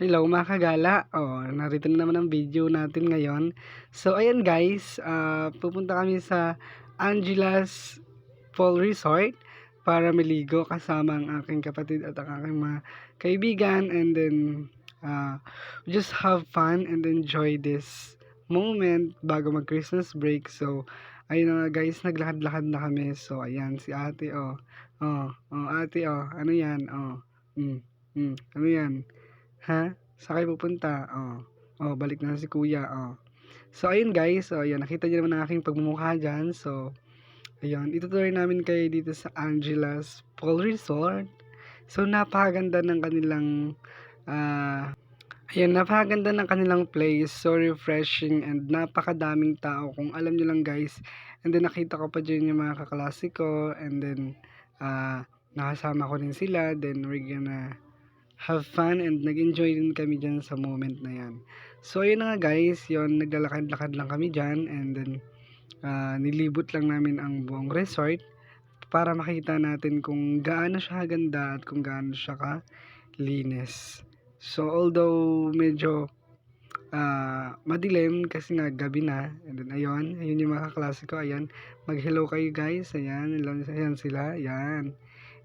Hello mga kagala. Oh, narito na naman ang video natin ngayon. So ayan guys, ah, pupunta kami sa Angela's Fall Resort para maligo kasama ang aking kapatid at ang aking mga kaibigan and then ah, just have fun and enjoy this moment bago mag Christmas break. So ayun na guys, naglakad-lakad na kami. So ayan si ate oh. Oh, oh ate oh, ano yan? Oh. Mm, mm, ano yan? Ha? Saan kayo pupunta? Oh. Oh, balik na si kuya. Oh. So, ayun guys. So, ayun. Nakita niyo naman ang aking pagmumukha dyan. So, ayun. Itutuloy namin kayo dito sa Angela's Pool Resort. So, napakaganda ng kanilang ah Ayan, napakaganda ng kanilang place. So refreshing and napakadaming tao. Kung alam nyo lang guys. And then nakita ko pa dyan yung mga kaklase ko. And then ah nakasama ko rin sila. Then we're gonna have fun and nag-enjoy din kami dyan sa moment na yan. So ayun na nga guys, yon naglalakad-lakad lang kami dyan and then ah, nilibot lang namin ang buong resort para makita natin kung gaano siya ganda at kung gaano siya ka-linis. So although medyo ah, madilim kasi nga gabi na and then ayun, ayun yung mga kaklase ko, ayan, mag-hello kayo guys, ayan, ayan sila, ayan.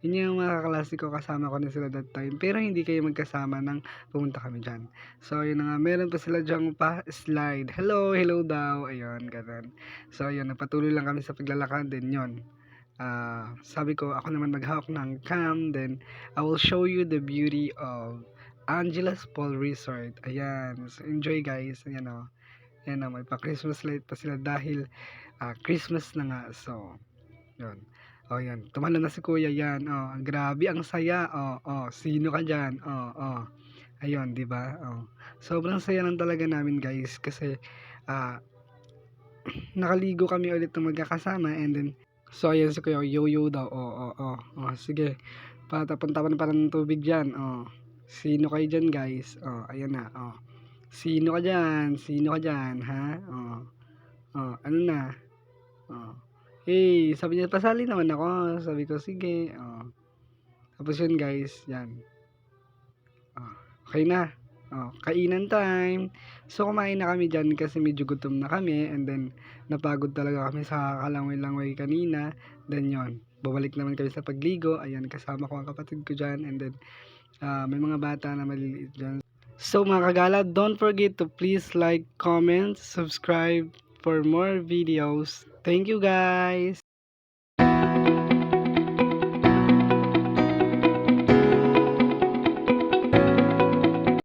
Yun yung mga kaklase ko, kasama ko na sila that time. Pero hindi kayo magkasama nang pumunta kami dyan. So, yun na nga, meron pa sila dyang pa slide. Hello, hello daw. Ayun, ganun. So, yun, napatuloy lang kami sa paglalakad. Then, yun. Ah, sabi ko, ako naman maghawak ng cam. Then, I will show you the beauty of Angela's Paul Resort. Ayan. So, enjoy guys. Ayan o. Ayan o, may pa-Christmas light pa sila dahil ah, Christmas na nga. So, yun. Oh, yan. Tumalon na si Kuya yan. Oh, grabe ang saya. Oh, oh, sino ka diyan? Oh, oh. Ayun, 'di ba? Oh. Sobrang saya lang talaga namin, guys, kasi ah nakaligo kami ulit ng magkakasama and then so ayan si Kuya yo-yo daw. Oh, oh, oh. Oh, sige. Patapunta pa pa ng tubig diyan. Oh. Sino kayo diyan, guys? Oh, ayan na. Oh. Sino ka diyan? Sino ka diyan, ha? Oh. Oh, ano na? Hey, sabi niya, pasali naman ako. Sabi ko, sige. Oh. Tapos yun guys, yan. Oh, okay na. Oh, kainan time. So, kumain na kami dyan kasi medyo gutom na kami. And then, napagod talaga kami sa kalangway-langway kanina. Then, yon Babalik naman kami sa pagligo. Ayan, kasama ko ang kapatid ko dyan. And then, ah, may mga bata na maliliit dyan. So, mga kagala, don't forget to please like, comment, subscribe for more videos. Thank you guys!